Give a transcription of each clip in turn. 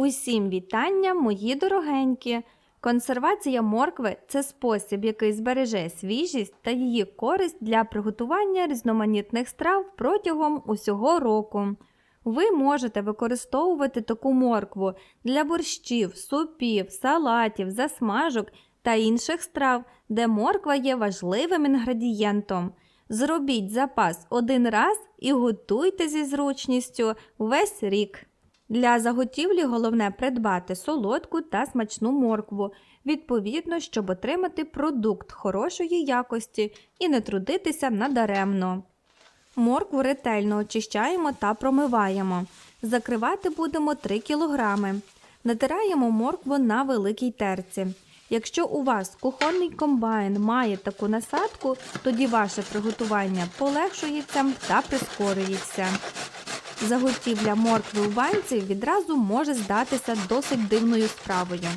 Усім вітання, мої дорогенькі! Консервація моркви це спосіб, який збереже свіжість та її користь для приготування різноманітних страв протягом усього року. Ви можете використовувати таку моркву для борщів, супів, салатів, засмажок та інших страв, де морква є важливим інгредієнтом. Зробіть запас один раз і готуйте зі зручністю весь рік. Для заготівлі головне придбати солодку та смачну моркву, відповідно, щоб отримати продукт хорошої якості і не трудитися надаремно. Моркву ретельно очищаємо та промиваємо. Закривати будемо 3 кг. Натираємо моркву на великій терці. Якщо у вас кухонний комбайн має таку насадку, тоді ваше приготування полегшується та прискорюється. Заготівля моркви у банці відразу може здатися досить дивною справою.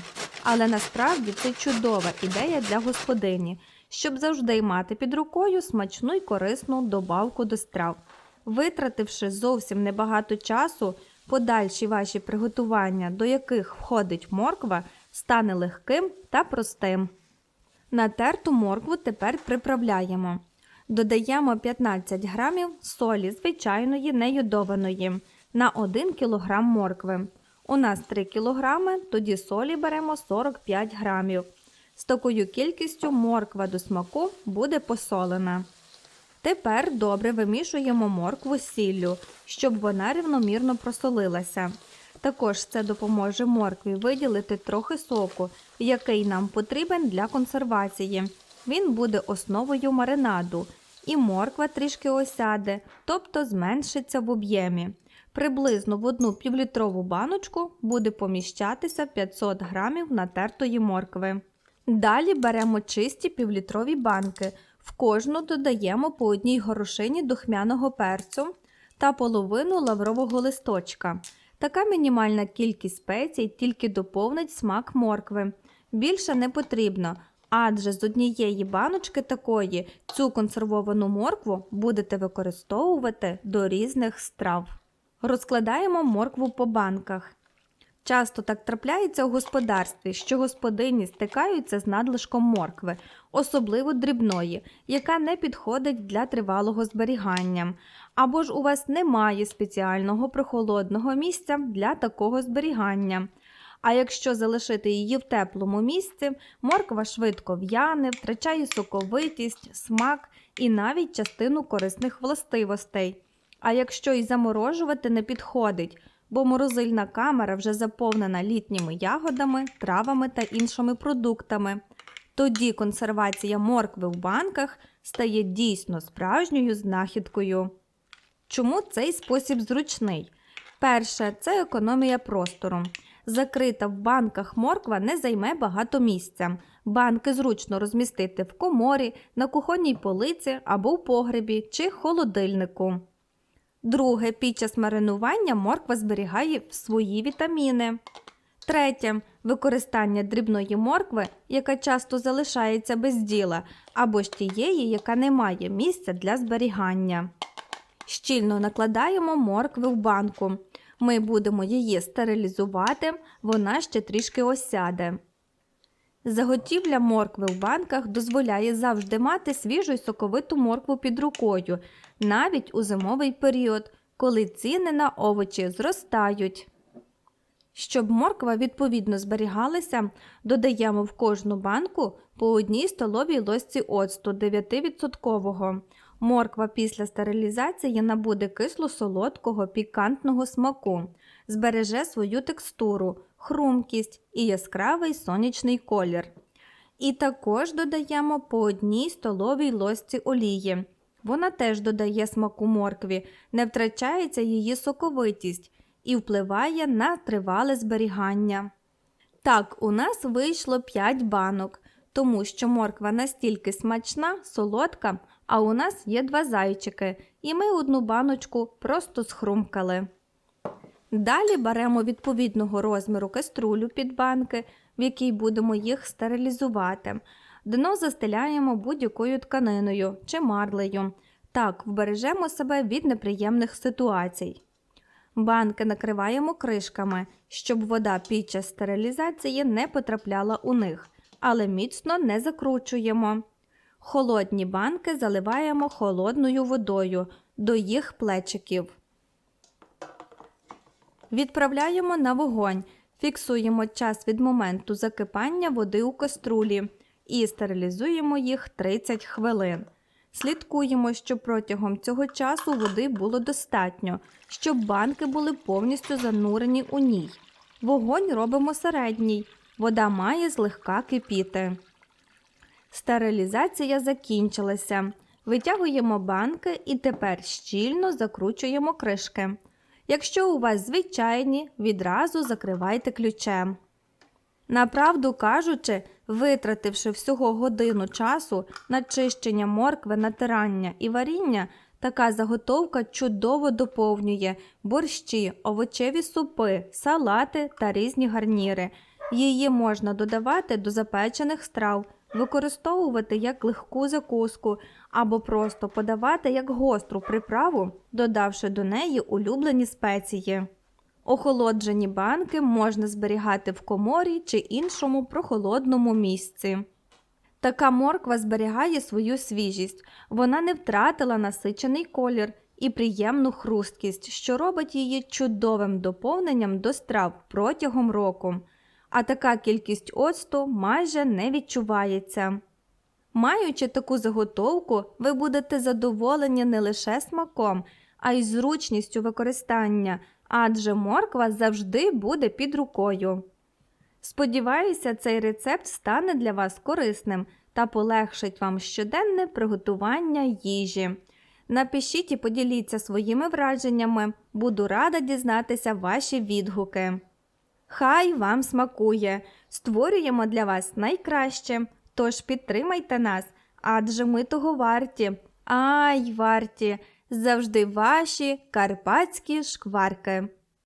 Але насправді це чудова ідея для господині, щоб завжди мати під рукою смачну й корисну добавку до страв. Витративши зовсім небагато часу, подальші ваші приготування, до яких входить морква, стане легким та простим. Натерту моркву тепер приправляємо. Додаємо 15 грамів солі звичайної нейодованої на 1 кг моркви. У нас 3 кг, тоді солі беремо 45 грамів. З такою кількістю морква до смаку буде посолена. Тепер добре вимішуємо моркву з сіллю, щоб вона рівномірно просолилася. Також це допоможе моркві виділити трохи соку, який нам потрібен для консервації. Він буде основою маринаду, і морква трішки осяде, тобто зменшиться в об'ємі. Приблизно в одну півлітрову баночку буде поміщатися 500 грамів натертої моркви. Далі беремо чисті півлітрові банки. В кожну додаємо по одній горошині духмяного перцю та половину лаврового листочка. Така мінімальна кількість спецій тільки доповнить смак моркви. Більше не потрібно, адже з однієї баночки такої цю консервовану моркву будете використовувати до різних страв. Розкладаємо моркву по банках. Часто так трапляється у господарстві, що господині стикаються з надлишком моркви, особливо дрібної, яка не підходить для тривалого зберігання. Або ж у вас немає спеціального прохолодного місця для такого зберігання. А якщо залишити її в теплому місці, морква швидко в'яне, втрачає соковитість, смак і навіть частину корисних властивостей. А якщо і заморожувати не підходить, бо морозильна камера вже заповнена літніми ягодами, травами та іншими продуктами, тоді консервація моркви в банках стає дійсно справжньою знахідкою. Чому цей спосіб зручний? Перше, це економія простору. Закрита в банках морква не займе багато місця. Банки зручно розмістити в коморі, на кухонній полиці або в погребі чи холодильнику. Друге, під час маринування морква зберігає свої вітаміни. Третє використання дрібної моркви, яка часто залишається без діла, або ж тієї, яка не має місця для зберігання. Щільно накладаємо моркви в банку. Ми будемо її стерилізувати, вона ще трішки осяде. Заготівля моркви в банках дозволяє завжди мати свіжу й соковиту моркву під рукою, навіть у зимовий період, коли ціни на овочі зростають. Щоб морква відповідно зберігалася, додаємо в кожну банку по одній столовій ложці оцту 9%. Морква після стерилізації набуде кисло-солодкого пікантного смаку, збереже свою текстуру, хрумкість і яскравий сонячний колір. І також додаємо по одній столовій ложці олії. Вона теж додає смаку моркві, не втрачається її соковитість і впливає на тривале зберігання. Так, у нас вийшло 5 банок, тому що морква настільки смачна, солодка, а у нас є два зайчики, і ми одну баночку просто схрумкали. Далі беремо відповідного розміру каструлю під банки, в якій будемо їх стерилізувати. Дно застеляємо будь-якою тканиною чи марлею. Так вбережемо себе від неприємних ситуацій. Банки накриваємо кришками, щоб вода під час стерилізації не потрапляла у них, але міцно не закручуємо. Холодні банки заливаємо холодною водою до їх плечиків. Відправляємо на вогонь, фіксуємо час від моменту закипання води у каструлі і стерилізуємо їх 30 хвилин. Слідкуємо, щоб протягом цього часу води було достатньо, щоб банки були повністю занурені у ній. Вогонь робимо середній, вода має злегка кипіти. Стерилізація закінчилася. Витягуємо банки і тепер щільно закручуємо кришки. Якщо у вас звичайні, відразу закривайте ключем. Направду кажучи, витративши всього годину часу на чищення моркви, натирання і варіння, така заготовка чудово доповнює борщі, овочеві супи, салати та різні гарніри. Її можна додавати до запечених страв, використовувати як легку закуску або просто подавати як гостру приправу, додавши до неї улюблені спеції. Охолоджені банки можна зберігати в коморі чи іншому прохолодному місці. Така морква зберігає свою свіжість, вона не втратила насичений колір і приємну хрусткість, що робить її чудовим доповненням до страв протягом року. А така кількість оцту майже не відчувається. Маючи таку заготовку, ви будете задоволені не лише смаком, а й зручністю використання, адже морква завжди буде під рукою. Сподіваюся, цей рецепт стане для вас корисним та полегшить вам щоденне приготування їжі. Напишіть і поділіться своїми враженнями, буду рада дізнатися ваші відгуки. Хай вам смакує! Створюємо для вас найкраще, тож підтримайте нас, адже ми того варті. Ай, варті! Завжди ваші карпатські шкварки.